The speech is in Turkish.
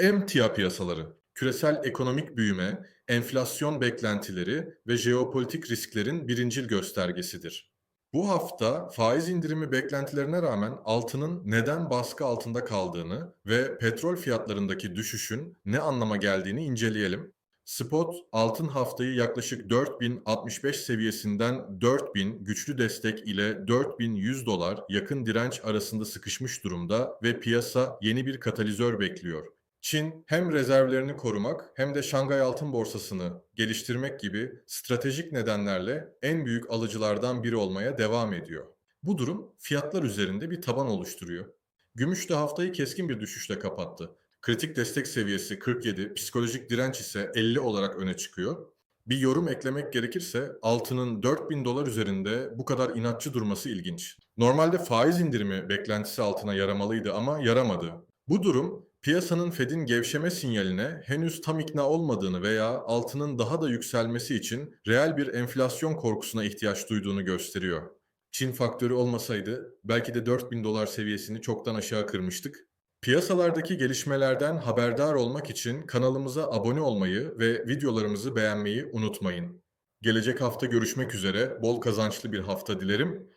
Emtia piyasaları, küresel ekonomik büyüme, enflasyon beklentileri ve jeopolitik risklerin birincil göstergesidir. Bu hafta faiz indirimi beklentilerine rağmen altının neden baskı altında kaldığını ve petrol fiyatlarındaki düşüşün ne anlama geldiğini inceleyelim. Spot altın haftayı yaklaşık 4065 seviyesinden 4000 güçlü destek ile 4100 dolar yakın direnç arasında sıkışmış durumda ve piyasa yeni bir katalizör bekliyor. Çin hem rezervlerini korumak hem de Şangay Altın Borsası'nı geliştirmek gibi stratejik nedenlerle en büyük alıcılardan biri olmaya devam ediyor. Bu durum fiyatlar üzerinde bir taban oluşturuyor. Gümüş de haftayı keskin bir düşüşle kapattı. Kritik destek seviyesi 47, psikolojik direnç ise 50 olarak öne çıkıyor. Bir yorum eklemek gerekirse altının 4000 dolar üzerinde bu kadar inatçı durması ilginç. Normalde faiz indirimi beklentisi altına yaramalıydı ama yaramadı. Bu durum piyasanın Fed'in gevşeme sinyaline henüz tam ikna olmadığını veya altının daha da yükselmesi için reel bir enflasyon korkusuna ihtiyaç duyduğunu gösteriyor. Çin faktörü olmasaydı belki de 4000 dolar seviyesini çoktan aşağı kırmıştık. Piyasalardaki gelişmelerden haberdar olmak için kanalımıza abone olmayı ve videolarımızı beğenmeyi unutmayın. Gelecek hafta görüşmek üzere. Bol kazançlı bir hafta dilerim.